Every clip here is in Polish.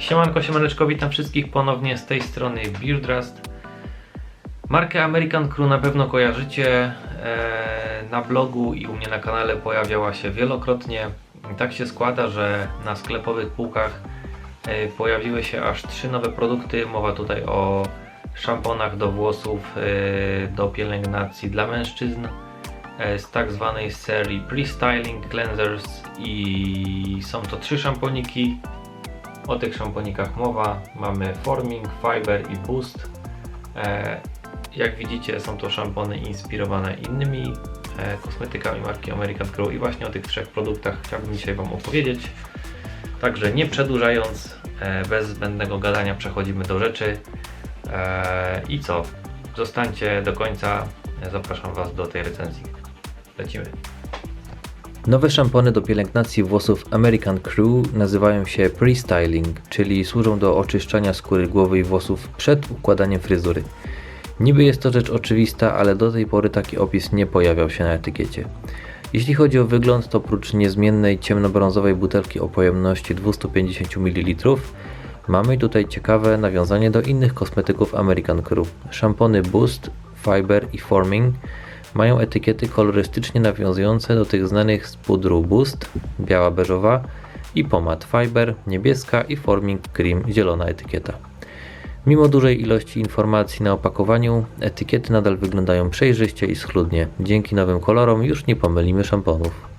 Siemanko, siemaneczko, witam wszystkich ponownie z tej strony Beardrust. Markę American Crew na pewno kojarzycie. e, Na blogu i u mnie na kanale pojawiała się wielokrotnie. Tak się składa, że na sklepowych półkach e, pojawiły się aż trzy nowe produkty. Mowa tutaj o szamponach do włosów, e, do pielęgnacji dla mężczyzn e, z tak zwanej serii Pre-Styling Cleansers i są to trzy szamponiki. O tych szamponikach mowa. Mamy Forming, Fiber i Boost. E, jak widzicie są to szampony inspirowane innymi e, kosmetykami marki American Crew i właśnie o tych trzech produktach chciałbym dzisiaj Wam opowiedzieć. Także nie przedłużając, e, bez zbędnego gadania przechodzimy do rzeczy. I co? Zostańcie do końca. Zapraszam Was do tej recenzji. Lecimy. Nowe szampony do pielęgnacji włosów American Crew nazywają się pre-styling, czyli służą do oczyszczania skóry głowy i włosów przed układaniem fryzury. Niby jest to rzecz oczywista, ale do tej pory taki opis nie pojawiał się na etykiecie. Jeśli chodzi o wygląd, to oprócz niezmiennej ciemnobrązowej butelki o pojemności 250 ml, mamy tutaj ciekawe nawiązanie do innych kosmetyków American Crew. Szampony Boost, Fiber i Forming mają etykiety kolorystycznie nawiązujące do tych znanych z pudru Boost, biała beżowa i pomad Fiber, niebieska i Forming Cream, zielona etykieta. Mimo dużej ilości informacji na opakowaniu, etykiety nadal wyglądają przejrzyście i schludnie. Dzięki nowym kolorom już nie pomylimy szamponów.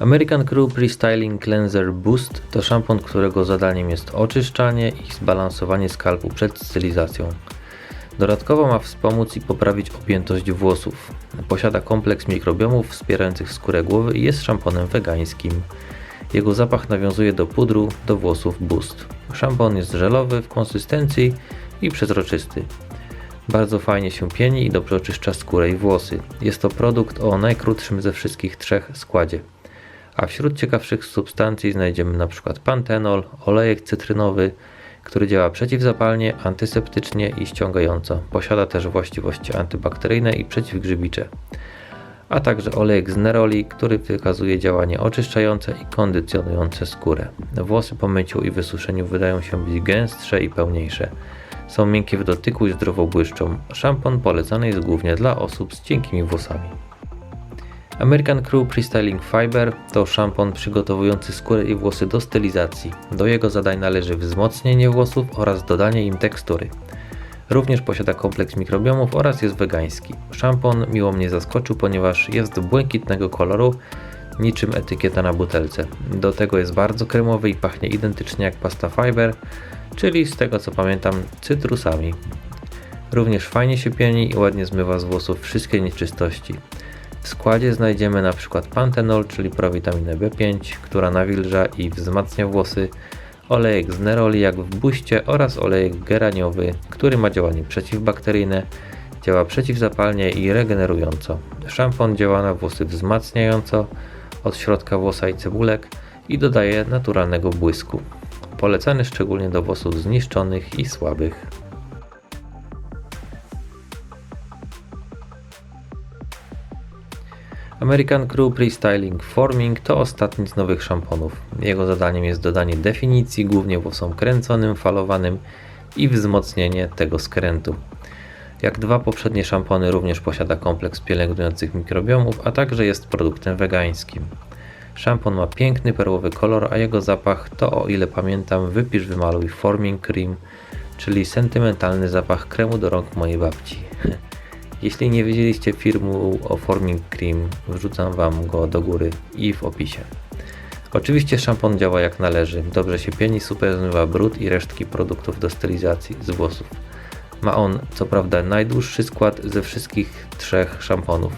American Crew Pre-Styling Cleanser Boost to szampon, którego zadaniem jest oczyszczanie i zbalansowanie skalpu przed stylizacją. Dodatkowo ma wspomóc i poprawić objętość włosów. Posiada kompleks mikrobiomów wspierających skórę głowy i jest szamponem wegańskim. Jego zapach nawiązuje do pudru do włosów Boost. Szampon jest żelowy w konsystencji i przezroczysty. Bardzo fajnie się pieni i dobrze oczyszcza skórę i włosy. Jest to produkt o najkrótszym ze wszystkich trzech składzie. A wśród ciekawszych substancji znajdziemy np. pantenol, olejek cytrynowy, który działa przeciwzapalnie, antyseptycznie i ściągająco. Posiada też właściwości antybakteryjne i przeciwgrzybicze. A także olejek z neroli, który wykazuje działanie oczyszczające i kondycjonujące skórę. Włosy po myciu i wysuszeniu wydają się być gęstsze i pełniejsze. Są miękkie w dotyku i zdrowo błyszczą. Szampon polecany jest głównie dla osób z cienkimi włosami. American Crew Pre-Styling Fiber to szampon przygotowujący skórę i włosy do stylizacji. Do jego zadań należy wzmocnienie włosów oraz dodanie im tekstury. Również posiada kompleks mikrobiomów oraz jest wegański. Szampon miło mnie zaskoczył, ponieważ jest błękitnego koloru, niczym etykieta na butelce. Do tego jest bardzo kremowy i pachnie identycznie jak pasta Fiber, czyli z tego co pamiętam cytrusami. Również fajnie się pieni i ładnie zmywa z włosów wszystkie nieczystości. W składzie znajdziemy np. pantenol, czyli prowitaminę B5, która nawilża i wzmacnia włosy, olejek z neroli jak w buście oraz olejek geraniowy, który ma działanie przeciwbakteryjne, działa przeciwzapalnie i regenerująco. Szampon działa na włosy wzmacniająco od środka włosa i cebulek i dodaje naturalnego błysku. Polecany szczególnie do włosów zniszczonych i słabych. American Crew Pre-Styling Forming to ostatni z nowych szamponów. Jego zadaniem jest dodanie definicji głównie włosom kręconym, falowanym i wzmocnienie tego skrętu. Jak dwa poprzednie szampony również posiada kompleks pielęgnujących mikrobiomów, a także jest produktem wegańskim. Szampon ma piękny perłowy kolor, a jego zapach to o ile pamiętam wypisz wymaluj Forming Cream, czyli sentymentalny zapach kremu do rąk mojej babci. Jeśli nie wiedzieliście filmu o Forming Cream, wrzucam Wam go do góry i w opisie. Oczywiście szampon działa jak należy, dobrze się pieni, super zmywa brud i resztki produktów do stylizacji z włosów. Ma on, co prawda, najdłuższy skład ze wszystkich trzech szamponów.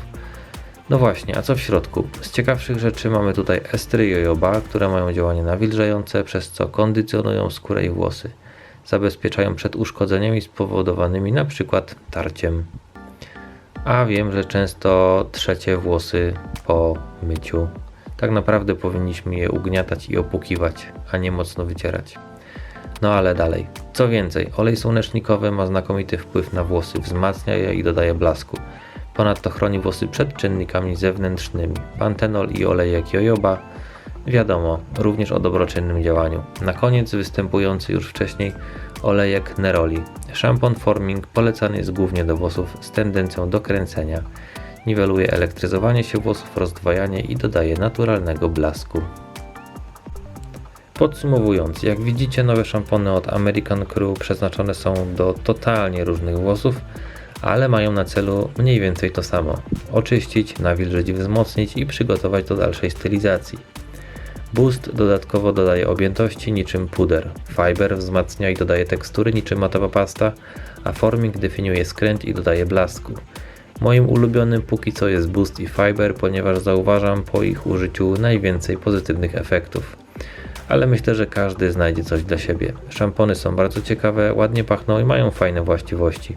No właśnie, a co w środku? Z ciekawszych rzeczy mamy tutaj estry jojoba, które mają działanie nawilżające, przez co kondycjonują skórę i włosy. Zabezpieczają przed uszkodzeniami spowodowanymi np. tarciem. A wiem, że często trzecie włosy po myciu. Tak naprawdę powinniśmy je ugniatać i opłukiwać, a nie mocno wycierać. No ale dalej. Co więcej, olej słonecznikowy ma znakomity wpływ na włosy, wzmacnia je i dodaje blasku. Ponadto chroni włosy przed czynnikami zewnętrznymi. Pantenol i olejek jojoba Wiadomo, również o dobroczynnym działaniu. Na koniec występujący już wcześniej olejek Neroli. Szampon forming polecany jest głównie do włosów z tendencją do kręcenia. Niweluje elektryzowanie się włosów, rozdwajanie i dodaje naturalnego blasku. Podsumowując, jak widzicie, nowe szampony od American Crew przeznaczone są do totalnie różnych włosów, ale mają na celu mniej więcej to samo: oczyścić, nawilżyć, wzmocnić i przygotować do dalszej stylizacji. Boost dodatkowo dodaje objętości niczym puder, Fiber wzmacnia i dodaje tekstury niczym matowa pasta, a Forming definiuje skręt i dodaje blasku. Moim ulubionym póki co jest Boost i Fiber, ponieważ zauważam po ich użyciu najwięcej pozytywnych efektów ale myślę, że każdy znajdzie coś dla siebie. Szampony są bardzo ciekawe, ładnie pachną i mają fajne właściwości.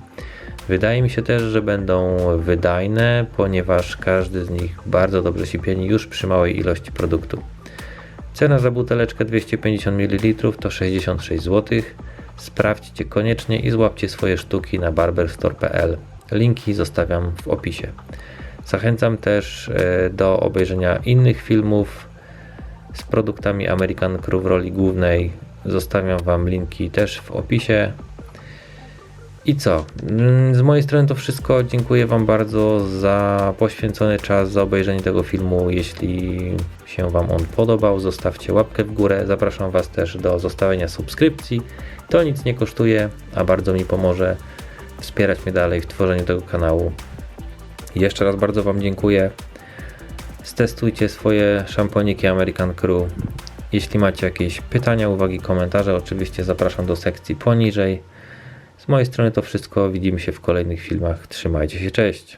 Wydaje mi się też, że będą wydajne, ponieważ każdy z nich bardzo dobrze się pieni już przy małej ilości produktu. Cena za buteleczkę 250 ml to 66 zł. Sprawdźcie koniecznie i złapcie swoje sztuki na barberstore.pl. Linki zostawiam w opisie. Zachęcam też e, do obejrzenia innych filmów z produktami American Crew w roli głównej. Zostawiam Wam linki też w opisie. I co? Mm, Z mojej strony to wszystko. Dziękuję Wam bardzo za poświęcony czas, za obejrzenie tego filmu. Jeśli się Wam on podobał, zostawcie łapkę w górę. Zapraszam Was też do zostawienia subskrypcji. To nic nie kosztuje, a bardzo mi pomoże wspierać mnie dalej w tworzeniu tego kanału. Jeszcze raz bardzo Wam dziękuję. Stestujcie swoje szamponiki American Crew. Jeśli macie jakieś pytania, uwagi, komentarze, oczywiście zapraszam do sekcji poniżej. Z mojej strony to wszystko. Widzimy się w kolejnych filmach. Trzymajcie się, cześć.